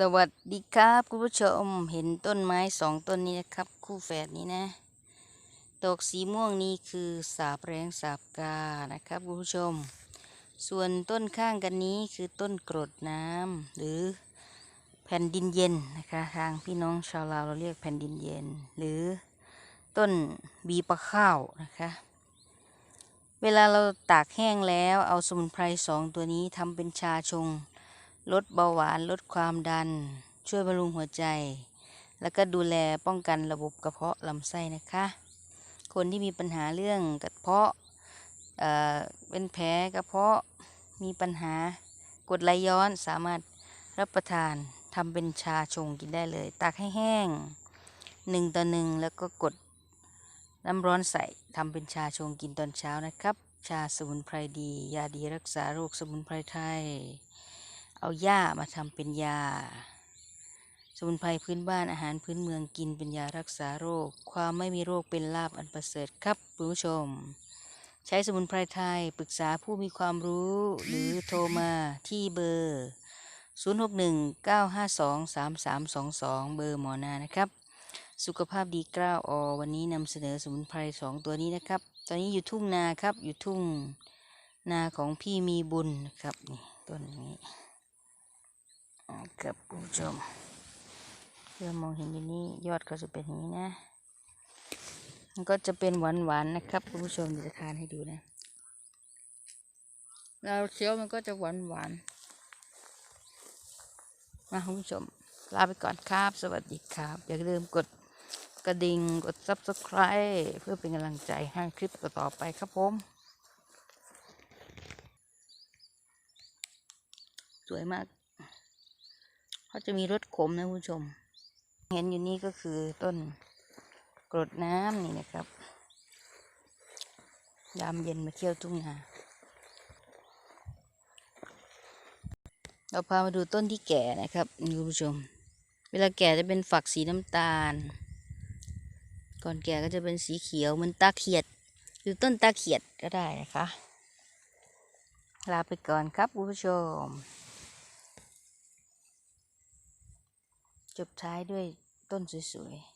สวัสดีครับคุณผู้ชมเห็นต้นไม้สองต้นนี้นะครับ คู่แฝดนี้นะดอกสีม่วงนี้คือสาบแรงสาบกานะครับคุณผู้ชม ส่วนต้นข้างกันนี้คือต้นกรดน้ำหรือแผ่นดินเย็นนะคะทางพี่น้องชาวลาวเราเรียกแผ่นดินเย็น หรือต้นบีปะข้าวนะคะเวลาเราตากแห้งแล้วเอาสมุนไพรสองตัวนี้ทำเป็นชาชง ลดเบาหวานลดความดัน ช่วยบำรุงหัวใจ แล้วก็ดูแลป้องกันระบบกระเพาะลำไส้นะคะ คนที่มีปัญหาเรื่องกระเพาะเอ่อเป็นแผลกระเพาะมีปัญหากดไหลย้อนสามารถรับประทานทำเป็นชาชงกินได้เลยตากให้แห้งหนึ่งต่อหนึ่งแล้วก็กดน้ำร้อนใส่ทำเป็นชาชงกินตอนเช้านะครับ ชาสมุนไพรดี ยาดีรักษาโรคสมุนไพรไทย เอาหญ้ามาทำเป็นยา สมุนไพรพื้นบ้านอาหารพื้นเมืองกินเป็นยารักษาโรค ความไม่มีโรคเป็นลาบอันประเสริฐครับคุณผู้ชม ใช้สมุนไพรไทยปรึกษาผู้มีความรู้หรือโทรมาที่เบอร์ 0619523322 เบอร์หมอนานะครับสุขภาพดีกล้าวอวันนี้นำเสนอสมุนไพรสองตัวนี้นะครับ ตอนนี้อยู่ทุ่งนาครับ อยู่ทุ่งนาของพี่มีบุญนะครับนี่ต้นนี้ ครับคุณผู้ชมเพื่อมองเห็นอยู่นี่ยอดก็จะเป็นอย่างนี้นะมันก็จะเป็นหวานๆนนะครับคุณผู้ชมเดี๋ยวจะทานให้ดูนะเราเคี้ยวมันก็จะหวานหวานมาคุณผู้ชม ลาไปก่อนครับ สวัสดีครับ อย่าลืมกดกระดิ่งกด subscribe เพื่อเป็นกำลังใจให้คลิปต่อๆไปครับผม สวยมาก เขาจะมีรสขมนะคุณผู้ชม เห็นอยู่นี่ก็คือต้นกรดน้ำนี่นะครับ ยามเย็นมาเที่ยวทุ่งนา เราพามาดูต้นที่แก่นะครับคุณผู้ชม เวลาแก่จะเป็นฝักสีน้ำตาล ก่อนแก่ก็จะเป็นสีเขียวเหมือนตาเขียด หรือต้นตาเขียดก็ได้นะคะ ลาไปก่อนครับคุณผู้ชม จบท้ายด้วยต้นสวยๆ